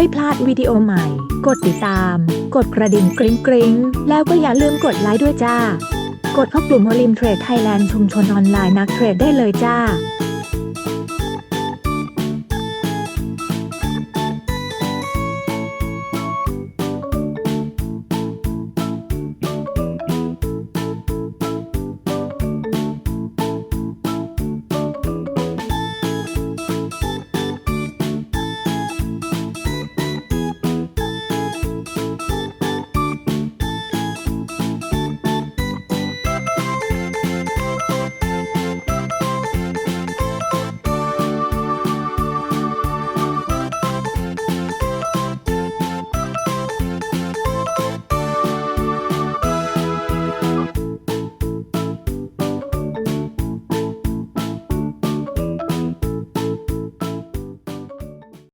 ไม่พลาดวิดีโอใหม่ กดติดตาม กดกระดิ่งกริ๊งกริ๊งแล้วก็อย่าลืมกดไลค์ด้วยจ้า กดเข้ากลุ่มโอลิมเทรดไทยแลนด์ชุมชนออนไลน์นักเทรดได้เลยจ้า